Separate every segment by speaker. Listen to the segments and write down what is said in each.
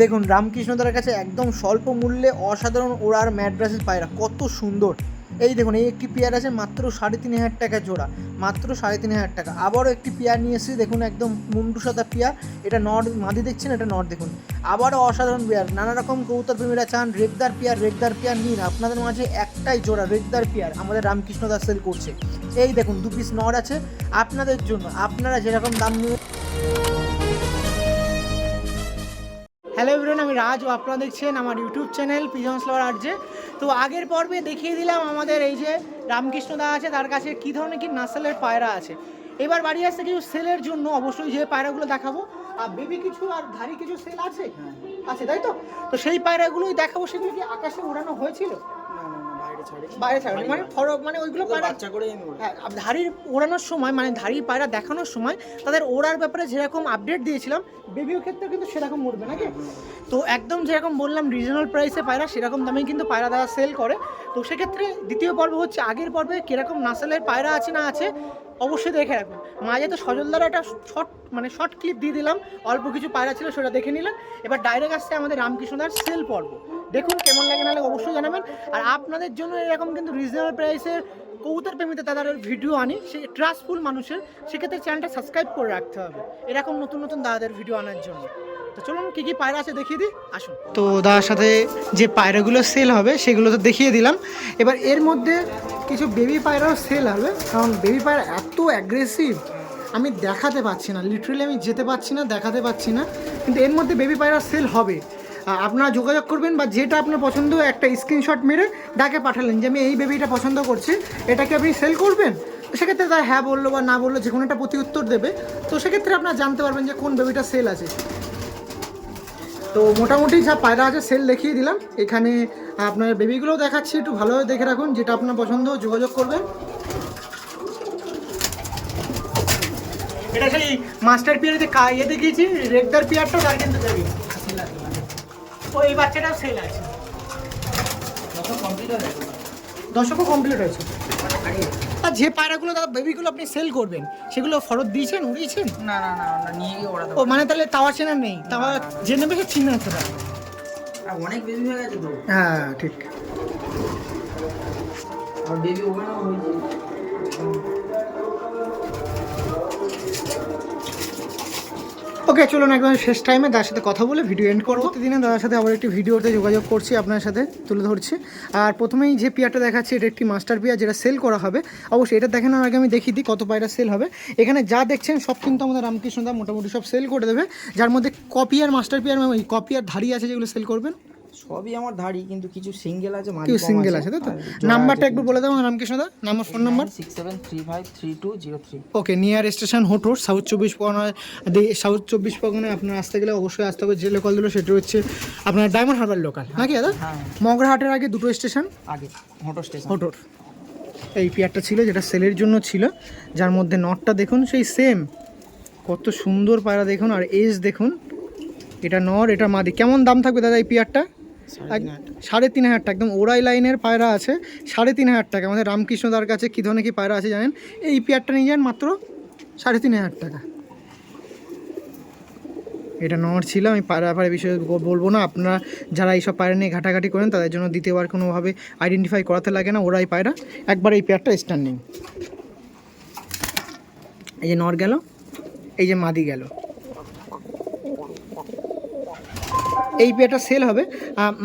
Speaker 1: দেখুন, রামকৃষ্ণদার কাছে একদম স্বল্প মূল্যে অসাধারণ ওড়ার ম্যাড্রাসের পায়রা, কত সুন্দর। এই দেখুন, এই একটি পেয়ার আছে মাত্র সাড়ে তিন হাজার টাকা জোড়া, মাত্র সাড়ে তিন হাজার টাকা। আবারও একটি পেয়ার নিয়ে এসেছি, দেখুন, একদম মুন্ডু সাদা পেয়ার। এটা নর, মাদি দেখছেন? এটা নর দেখুন। আবারও অসাধারণ পেয়ার, নানা রকম কৌতার প্রেমীরা চান, রেগদার পেয়ার রেগদার পেয়ার নিন। আপনাদের মাঝে একটাই জোড়া, রেগদার পেয়ার, আমাদের রামকৃষ্ণ দাস সেল করছে। এই দেখুন, দু পিস নর আছে। আপনাদের জন্য, আপনারা যেরকম দাম নেবেন হ্যালো এভরিওন আমি রাজ ও আপনারা দেখছেন আমার ইউটিউব চ্যানেল পিজন স্লোয়ার যে তো আগের পর্বে দেখিয়ে দিলাম আমাদের এই যে রামকৃষ্ণ দা আছে তার কাছে কী ধরনের কি নাসালের পায়রা আছে। এবার বাড়ি আসতে কিছু সেলের জন্য অবশ্যই যে পায়রাগুলো দেখাবো। আর বেবি কিছু আর ধারি কিছু সেল আছে? আছে তাই তো? তো সেই পায়রাগুলোই দেখাবো সেগুলো কি আকাশে ওড়ানো হয়েছিল?
Speaker 2: বাইরে ছাড়ে।
Speaker 1: মানে মানে ওইগুলো পায়রা
Speaker 2: বাচ্চা করেই
Speaker 1: হ্যাঁ ধাড়ির ওড়ানোর সময় মানে ধাড়ি পায়রা দেখানোর সময় তাদের ওড়ার ব্যাপারে যেরকম আপডেট দিয়েছিলাম বেবিও ক্ষেত্রে কিন্তু সেরকম উঠবে নাকি? তো একদম যেরকম বললাম রিজনাল প্রাইসে পায়রা সেরকম দামে কিন্তু পায়রা দাদা সেল করে। তো সেক্ষেত্রে দ্বিতীয় পর্ব হচ্ছে আগের পর্বে কীরকম নাসালের পায়রা আছে না আছে অবশ্যই দেখে রাখুন মাঝে তো সজলদার একটা শর্ট মানে শর্ট ক্লিপ দিয়ে দিলাম অল্প কিছু পায়রা ছিল সেটা দেখে নিলাম এবার ডাইরেক্ট আসছে আমাদের রামকৃষ্ণদার সেল পর্ব। দেখুন কেমন লাগে, না লাগে অবশ্যই জানাবেন। আর আপনাদের জন্য এরকম কিন্তু রিজনেবল প্রাইসের কবুতর প্রেমীতে তাদের ভিডিও আনি সে ট্রাস্টফুল মানুষের, সেক্ষেত্রে চ্যানেলটা সাবস্ক্রাইব করে রাখতে হবে। এরকম নতুন নতুন দাদাদের ভিডিও আনার জন্য। তো চলুন, কী কী পায়রা আছে দেখিয়ে দিই? আসুন। তো দাদার সাথে যে পায়রাগুলো সেল হবে, সেগুলো তো দেখিয়ে দিলাম। এবার এর মধ্যে কিছু বেবি পায়রাও সেল হবে, কারণ বেবি পায়রা এত অ্যাগ্রেসিভ আমি দেখাতে পাচ্ছি না। লিটারেলি আমি যেতে পাচ্ছি না, দেখাতে পাচ্ছি না। কিন্তু এর মধ্যে বেবি পায়রা সেল হবে। আপনারা যোগাযোগ করবেন বা যেটা আপনার পছন্দ, একটা স্ক্রিনশট মেরে ডাকে পাঠালেন যে, আমি এই বেবিটা পছন্দ করছি, এটাকে আপনি সেল করবেন? সেক্ষেত্রে তার হ্যাঁ বলল বা না বলল যে কোনো একটা প্রতি উত্তর দেবে। তো সেক্ষেত্রে আপনারা জানতে পারবেন যে, কোন বেবিটা সেল আছে। তো মোটামুটি যা পায়রা আছে সেল দেখিয়ে দিলাম। এখানে আপনার বেবিগুলোও দেখাচ্ছি, একটু ভালোভাবে দেখে রাখুন, যেটা আপনার পছন্দ, যোগাযোগ করবেন। এটা সেই মাস্টার পিয়ারে যে ইয়ে দেখিয়েছি, রেগদার পিয়ারটা, তার কিন্তু দেবে ও এই বাচ্চাটাও সেল আছে। দশকও কমপ্লিট হয়েছে। আর যে পায়রাগুলো দাদা বেবিগুলো আপনি সেল করবেন সেগুলো ফরত দিয়েছেন উড়িয়েছেন?
Speaker 2: না না না না নিয়ে গিয়ে ওড়াতে
Speaker 1: ও মানে তাহলে তাওয়া চেনা নেই। তাওয়া যে নেবে সে চিনে আছে।
Speaker 2: অনেক বেবি হয়ে গেছে তো।
Speaker 1: হ্যাঁ ঠিক।
Speaker 2: আর বেবি ওখানেও হয়েছে
Speaker 1: ওকে, চলুন একদম শেষ টাইমে তার সাথে কথা বলে ভিডিও এন্ড করব। প্রতিদিনে দাদার সাথে আবার একটি ভিডিওতে যোগাযোগ করছি, আপনার সাথে তুলে ধরছি। আর প্রথমেই যে পিয়ারটা দেখাচ্ছি, এটা একটি মাস্টার পিয়ার যেটা সেল করা হবে। অবশ্যই এটা দেখানোর আগে আমি দেখিয়ে দিই কত পায়রা সেল হবে। এখানে যা দেখছেন, সব কিন্তু আমাদের রামকৃষ্ণদা মোটামুটি সব সেল করে দেবে। যার মধ্যে কপি আর মাস্টার পিয়ার কপি আর ধাড়ি আছে যেগুলো সেল করবেন
Speaker 2: সবই আমার ধাড়ি কিন্তু কিছু সিঙ্গেল আছে
Speaker 1: কেউ সিঙ্গেল আছে। তাই তো? নাম্বারটা একটু বলে দাও Ramkrishna da number phone number
Speaker 2: six seven three five three two zero three
Speaker 1: okay near station হোটোর south চব্বিশ পরগনায় দে- সাউথ চব্বিশ পরগনায় আপনার আসতে গেলে অবশ্যই আসতে হবে। যে লোকাল দিল সেটা হচ্ছে আপনার ডায়মন্ড হারবার লোকাল নাকি দাদা?
Speaker 2: হ্যাঁ।
Speaker 1: মগরাহাটের আগে দুটো স্টেশন
Speaker 2: আগে হোটো স্টেশন
Speaker 1: হোটোর এই পিয়ারটা ছিল যেটা সেলের জন্য ছিল। যার মধ্যে নটটা দেখুন সেই সেম কত সুন্দর পায়রা দেখুন আর এজ দেখুন। এটা নর এটা মাদি। কেমন দাম থাকবে দাদা এই পিয়ারটা? সাড়ে তিন হাজার টাকা একদম ওরাই লাইনের পায়রা আছে সাড়ে তিন হাজার টাকা। আমাদের রামকৃষ্ণদার কাছে কী ধরনের কী পায়রা আছে জানেন? এই পেয়ারটা নিয়ে যান মাত্র সাড়ে তিন হাজার টাকা। এটা নর ছিল আমি পায়রা ব্যাপারে বিষয়ে বলব না। আপনারা যারা এইসব পায়রা নিয়ে ঘাটাঘাটি করেন তাদের জন্য দ্বিতীয়বার কোনোভাবে আইডেন্টিফাই করাতে লাগে না ওরাই পায়রা। একবার এই পেয়ারটা স্ট্যান্ডিং এই যে নর গেল এই যে মাদি গেল। এই পেয়ারটা সেল হবে।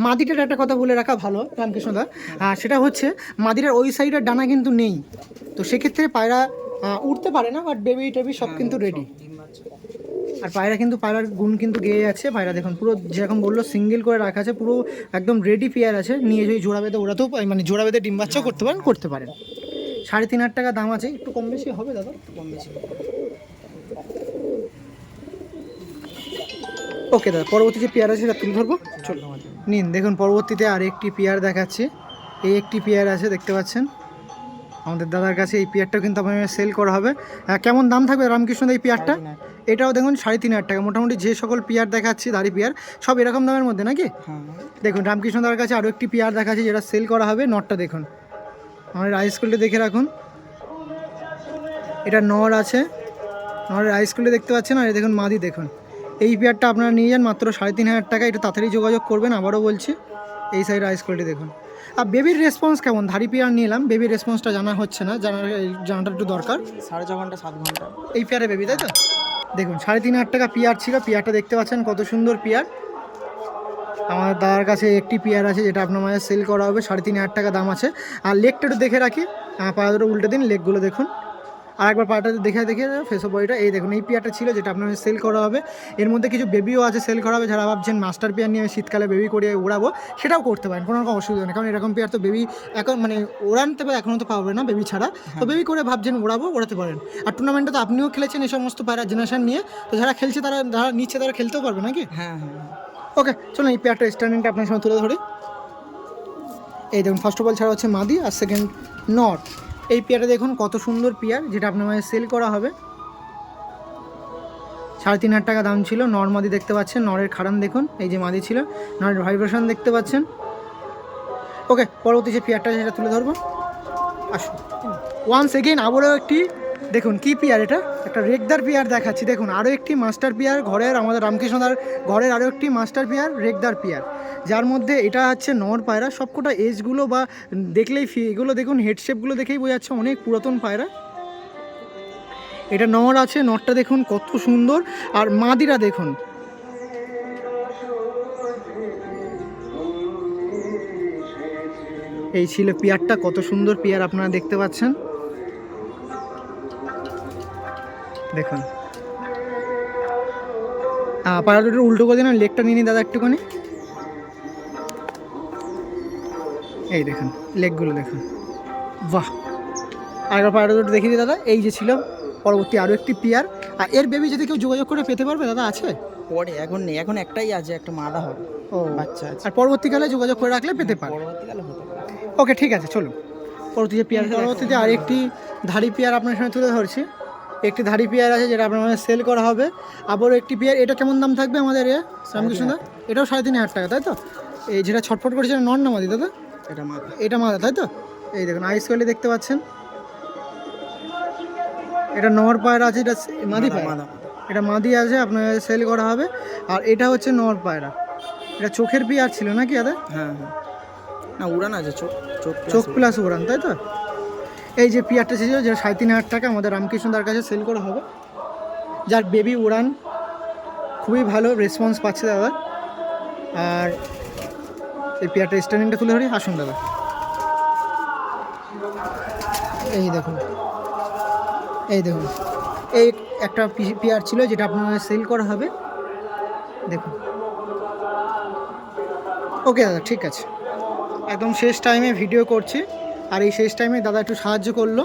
Speaker 1: মাদিটার একটা কথা বলে রাখা ভালো রামকৃষ্ণদা সেটা হচ্ছে মাদিটার ওই সাইডের ডানা কিন্তু নেই। তো সেক্ষেত্রে পায়রা উঠতে পারে না বাট বেবি টেবি সব কিন্তু রেডি আর পায়রা কিন্তু পায়রার গুণ কিন্তু গেয়ে আছে। পায়রা দেখুন পুরো যেরকম বলল সিঙ্গেল করে রাখা আছে পুরো একদম রেডি পেয়ার আছে। নিয়ে যদি জোড়া বেঁধে ওড়াতেও মানে জোড়া বেঁধে ডিম বাচ্চাও করতে পারেন করতে পারেন সাড়ে তিন হাজার টাকা দাম আছে একটু কম বেশি হবে দাদা?
Speaker 2: কম বেশি
Speaker 1: ওকে দাদা পরবর্তী যে পেয়ার আছে সেটা তুলে ধরবো? চলো। নিন দেখুন পরবর্তীতে আর একটি পেয়ার দেখাচ্ছি। এই একটি পেয়ার আছে দেখতে পাচ্ছেন? আমাদের দাদার কাছে এই পেয়ারটাও কিন্তু আপনার সেল করা হবে। কেমন দাম থাকবে রামকৃষ্ণ এই পেয়ারটা? এটাও দেখুন সাড়ে তিন হাজার টাকা। মোটামুটি যে সকল পেয়ার দেখাচ্ছি দাড়ি পেয়ার সব এরকম দামের মধ্যে নাকি?
Speaker 2: হ্যাঁ।
Speaker 1: দেখুন রামকৃষ্ণ দাদার কাছে আরও একটি পেয়ার দেখাচ্ছি যেটা সেল করা হবে নটটা দেখুন। আমাদের হাই স্কুলটা দেখে রাখুন। এটা নর আছে। নরের হাই স্কুলটা দেখতে পাচ্ছেন? আর এই দেখুন মাদি দেখুন। এই পেয়ারটা আপনারা নিয়ে যান মাত্র সাড়ে তিন হাজার টাকা। একটু তাড়াতাড়ি যোগাযোগ করবেন আবারও বলছি। এই সাইড আইস কোয়ালিটি দেখুন। আর বেবির রেসপন্স কেমন? ধাড়ি পেয়ার নিলাম বেবির রেসপন্সটা জানা হচ্ছে না জানার এই জানাটা একটু দরকার।
Speaker 2: সাড়ে ছ ঘণ্টা সাত ঘণ্টা।
Speaker 1: এই পেয়ারে বেবি তাই তো? দেখুন সাড়ে তিন হাজার টাকা পেয়ার ছিল পেয়ারটা দেখতে পাচ্ছেন কত সুন্দর পেয়ার আমার দাদার কাছে একটি পেয়ার আছে যেটা আপনার মাঝে সেল করা হবে সাড়ে তিন হাজার টাকা দাম আছে। আর লেগটা একটু দেখে রাখি আহ, পা দুটো উল্টে দিন লেগগুলো দেখুন। আর একবার পাটা দেখে দেখে ফেসো বডিটা এই দেখুন এই পেয়ারটা ছিল যেটা আপনার সেল করা হবে। এর মধ্যে কিছু বেবিও আছে সেল করা হবে যারা ভাবছেন মাস্টার পেয়ার নিয়ে শীতকালে বেবি করে উড়াবো সেটাও করতে পারেন কোনো রকম অসুবিধা নেই। কারণ এরকম পেয়ার তো বেবি এখন মানে ওড়ানতে পারে এখনও তো পাবে না বেবি ছাড়া। তো বেবি করে ভাবছেন উড়াবো ওড়াতে পারেন। আর টুর্নামেন্টে তো আপনিও খেলেছেন এই সমস্ত পায়রা জেনারেশন নিয়ে। তো যারা খেলছে তারা যারা নিচ্ছে তারা খেলতেও পারবে নাকি?
Speaker 2: হ্যাঁ হ্যাঁ হ্যাঁ।
Speaker 1: ওকে চলুন এই পেয়ারটা স্ট্যান্ডিংটা আপনার সঙ্গে তুলে ধরি। এই দেখুন ফার্স্ট অফ অল ছাড়া হচ্ছে মাদি আর সেকেন্ড নট এই পেয়ারটা দেখুন কত সুন্দর পেয়ার, যেটা আপনার মাঝে সেল করা হবে। সাড়ে তিন হাজার টাকা দাম ছিল, নর মাদি দেখতে পাচ্ছেন, নরের খারান দেখুন, এই যে মাদি ছিল, নরের ভাইব্রেশন দেখতে পাচ্ছেন। ওকে পরবর্তী যে পেয়ারটা সেটা তুলে ধরবো। আসুন। ওয়ান্স এগেইন আবারও একটি দেখুন, কি পেয়ার এটা? একটা রেগদার পেয়ার দেখাচ্ছি। দেখুন আরও একটি মাস্টার পেয়ার ঘরের, আমাদের রামকৃষ্ণদার ঘরের আরও একটি মাস্টার পেয়ার, রেগদার পেয়ার। যার মধ্যে এটা হচ্ছে নর পায়রা। সবকটা এজগুলো বা দেখলেই ফি এগুলো দেখুন হেডশেপগুলো দেখেই বোঝা যাচ্ছে অনেক পুরাতন পায়রা। এটা নর আছে, নরটা দেখুন কত সুন্দর। আর মাদিরা দেখুন। এই ছিল পেয়ারটা, কত সুন্দর পেয়ার আপনারা দেখতে পাচ্ছেন। দেখুন। পাড়া দুটো উল্টো করে দিন আর লেগটা নিয়ে নিন দাদা একটুখানি। এই দেখুন লেকগুলো দেখুন। বাহ! আরেকবার পাড়া দুটো দেখিয়ে দিই দাদা এই যে ছিল পরবর্তী আরও একটি পেয়ার। আর এর বেবি যদি কেউ যোগাযোগ করে পেতে পারবে দাদা আছে?
Speaker 2: পরে এখন নেই এখন একটাই আছে একটা মাদা হবে।
Speaker 1: ও
Speaker 2: আচ্ছা আছে।
Speaker 1: আর পরবর্তীকালে যোগাযোগ করে রাখলে পেতে পারে
Speaker 2: পরবর্তীকালে হতে
Speaker 1: ওকে ঠিক আছে চলুন। পরবর্তী যে পেয়ার পরবর্তীতে আরেকটি ধাড়ি পেয়ার আপনার সামনে তুলে ধরছি। একটি ধাড়ি পেয়ার আছে যেটা আপনার সেল করা হবে। আবারও একটি পেয়ার এটা কেমন দাম থাকবে আমাদের এ? রামকৃষ্ণদা এটাও সাড়ে তিন হাজার টাকা তাই তো? এই যেটা ছটফট করেছে নন না মাদি দাদা?
Speaker 2: এটা মাদা
Speaker 1: এটা মাদা তাই তো? এই দেখুন আইস কোয়ালি দেখতে পাচ্ছেন। এটা নর পায়রা আছে এটা মাদি
Speaker 2: মাদা
Speaker 1: পায়রা। এটা মাদি আছে আপনার সেল করা হবে। আর এটা হচ্ছে নর পায়রা। এটা চোখের পেয়ার ছিল নাকি দাদা?
Speaker 2: হ্যাঁ হ্যাঁ। না উড়ান আছে চোখ চোখ
Speaker 1: চোখ প্লাস উড়ান তাই তো? এই যে পিয়ারটা ছিল, যে সাড়ে তিন হাজার টাকা আমাদের রামকৃষ্ণদার কাছে সেল করা হবে। যার বেবি উড়ান, খুবই ভালো রেসপন্স পাচ্ছে দাদা। আর এই পেয়ারটা স্ট্যান্ডিংটা তুলে ধরি, আসুন দাদা। এই দেখুন এই দেখুন। এই একটা পেয়ার ছিল যেটা আপনার সেল করা হবে। দেখুন। ওকে দাদা, ঠিক আছে। একদম শেষ টাইমে ভিডিও করছি। আর এই শেষ টাইমে দাদা একটু সাহায্য করল।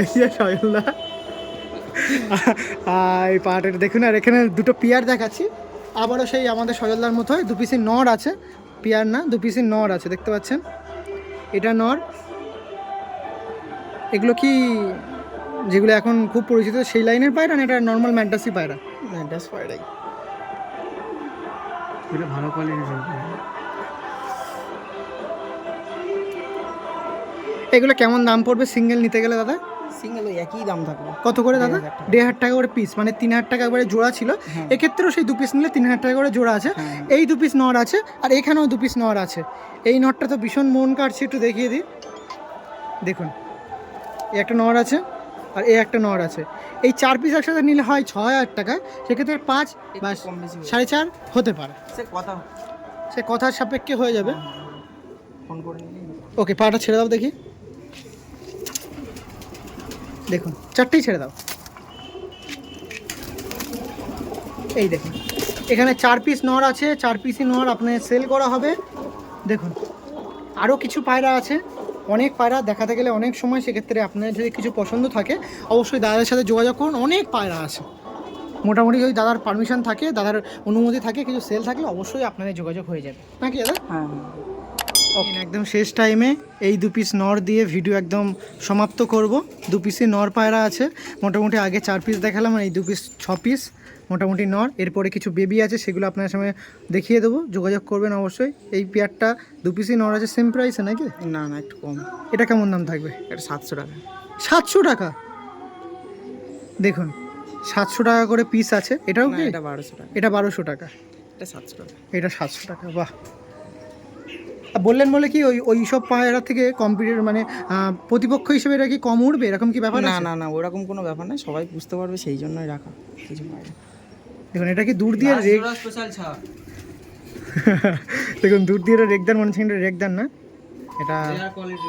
Speaker 1: এই যে আর এই দেখুন আর এখানে দুটো পিয়ার দেখাচ্ছি। আবারও সেই আমাদের সজলদার মতো দু পিসের নর আছে। পিয়ার না দু পিসের নর আছে দেখতে পাচ্ছেন? এটা নর। এগুলো কি যেগুলো এখন খুব পরিচিত সেই লাইনের পায়রা না এটা নর্মাল ম্যান্টাসি পায়রা?
Speaker 2: ম্যান্টাস পায়রাই।
Speaker 1: এটা ভালো কোয়ালিটির এগুলো কেমন দাম পড়বে সিঙ্গেল নিতে গেলে দাদা?
Speaker 2: সিঙ্গেল একই দাম থাকবে।
Speaker 1: কত করে দাদা?
Speaker 2: দেড় হাজার টাকা।
Speaker 1: করে পিস মানে তিন হাজার টাকা একবারে জোড়া ছিল।
Speaker 2: হ্যাঁ।
Speaker 1: এক্ষেত্রেও সেই দু পিস নিলে তিন হাজার টাকা করে জোড়া আছে।
Speaker 2: হ্যাঁ।
Speaker 1: এই দু পিস নর আছে আর এখানেও দু পিস নর আছে। এই নটটা তো ভীষণ মন কাটছে একটু দেখিয়ে দিই। দেখুন এই একটা নর আছে আর এই একটা নর আছে। এই চার পিস একসাথে নিলে হয় ছ হাজার টাকা সেক্ষেত্রে পাঁচ বা
Speaker 2: হয়ে
Speaker 1: সাড়ে চার হতে পারে।
Speaker 2: সে কথা।
Speaker 1: সে কথার সাপেক্ষে হয়ে যাবে।
Speaker 2: ফোন করে
Speaker 1: ওকে পাটা ছেড়ে দাও দেখি। দেখুন, চারটেই ছেড়ে দাও। এই দেখুন, এখানে চার পিস নর আছে, চার পিসই নর আপনার সেল করা হবে। দেখুন আরও কিছু পায়রা আছে, অনেক পায়রা দেখাতে গেলে অনেক সময় সেক্ষেত্রে আপনার যদি কিছু পছন্দ থাকে, অবশ্যই দাদার সাথে যোগাযোগ করুন, অনেক পায়রা আছে। মোটামুটি যদি দাদার পারমিশন থাকে, দাদার অনুমতি থাকে, কিছু সেল থাকলে অবশ্যই আপনাদের যোগাযোগ হয়ে যাবে। নাকি দাদা?
Speaker 2: হ্যাঁ।
Speaker 1: একদম শেষ টাইমে এই দু পিস নর দিয়ে ভিডিও একদম সমাপ্ত করব। দু পিসই নর পায়রা আছে। মোটামুটি আগে চার পিস দেখালাম আর এই দু পিস ছ পিস মোটামুটি নর। এরপরে কিছু বেবি আছে সেগুলো আপনার সামনে দেখিয়ে দেবো। যোগাযোগ করবেন অবশ্যই। এই পেয়ারটা দু পিসই নর আছে সেম প্রাইসে নাকি?
Speaker 2: না না একটু কম।
Speaker 1: এটা কেমন দাম থাকবে?
Speaker 2: এটা সাতশো টাকা।
Speaker 1: সাতশো টাকা? দেখুন সাতশো টাকা করে পিস আছে। এটাও কি?
Speaker 2: এটা বারোশো টাকা।
Speaker 1: এটা বারোশো টাকা।
Speaker 2: এটা সাতশো টাকা।
Speaker 1: এটা সাতশো টাকা বাহ। বললেন বলে কি ওই ওই সব পায়রা থেকে কম্পিউটার মানে প্রতিপক্ষ হিসেবে এটা কি কম উঠবে এরকম কি ব্যাপার
Speaker 2: না না না ওরকম কোনো ব্যাপার না সবাই বুঝতে পারবে সেই জন্যই রাখা। কিছু পায়রা
Speaker 1: দেখুন এটা কি দূর দিয়ে
Speaker 2: স্পেশাল ছাপ
Speaker 1: দেখুন দূর দিয়ে এটা রেগদার মনে হচ্ছে রেগদার না। এটা
Speaker 2: কোয়ালিটি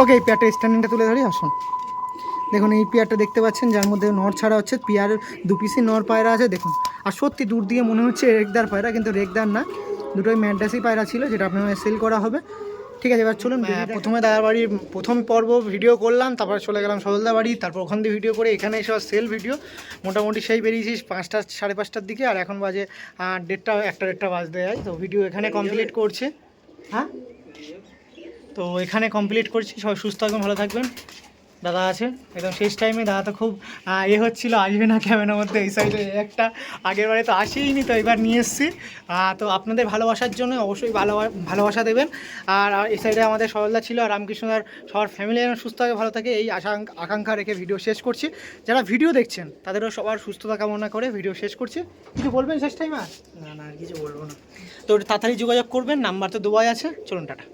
Speaker 1: ওকে এই পেয়ারটা স্ট্যান্ডিংটা তুলে ধরি আসুন। দেখুন এই পেয়ারটা দেখতে পাচ্ছেন যার মধ্যে নর ছাড়া হচ্ছে পেয়ার দু পিসি নর পায়রা আছে দেখুন। আর সত্যি দূর দিয়ে মনে হচ্ছে রেগদার পায়রা কিন্তু রেগদার না। দুটোই ম্যাডাসি পায়রা ছিল যেটা আপনার সেল করা হবে। ঠিক আছে এবার চলুন প্রথমে দাদার বাড়ির প্রথম পর্ব ভিডিও করলাম তারপর চলে গেলাম সজলদা বাড়ি তারপর ওখান দিয়ে ভিডিও করে এখানে এসে সেল ভিডিও মোটামুটি সেই বেরিয়েছি পাঁচটা সাড়ে পাঁচটার দিকে আর এখন বাজে দেড়টা একটা দেড়টা বাজতে যায়। তো ভিডিও এখানে কমপ্লিট করছে। হ্যাঁ? তো এখানে কমপ্লিট করছি সবাই সুস্থ থাকবেন ভালো থাকবেন। দাদা আছে একদম শেষ টাইমে দাদা তো খুব এ হচ্ছিল আসবে না ক্যামেরার মধ্যে? এই সাইডে একটা আগের বারে তো আসেইনি তো এবার নিয়ে এসেছি। তো আপনাদের ভালোবাসার জন্য অবশ্যই ভালো ভালোবাসা দেবেন। আর এই সাইডে আমাদের সরলদা ছিল আর রামকৃষ্ণদার সবার ফ্যামিলি যেন সুস্থ থাকে ভালো থাকে এই আশা আকাঙ্ক্ষা রেখে ভিডিও শেষ করছি। যারা ভিডিও দেখছেন তাদেরও সবার সুস্থতা কামনা করে ভিডিও শেষ করছি। কিছু বলবেন শেষ টাইমে আর
Speaker 2: না না আর কিছু বলব না।
Speaker 1: তো তাড়াতাড়ি যোগাযোগ করবেন নাম্বার তো দুবাই আছে। চলুন টাটা।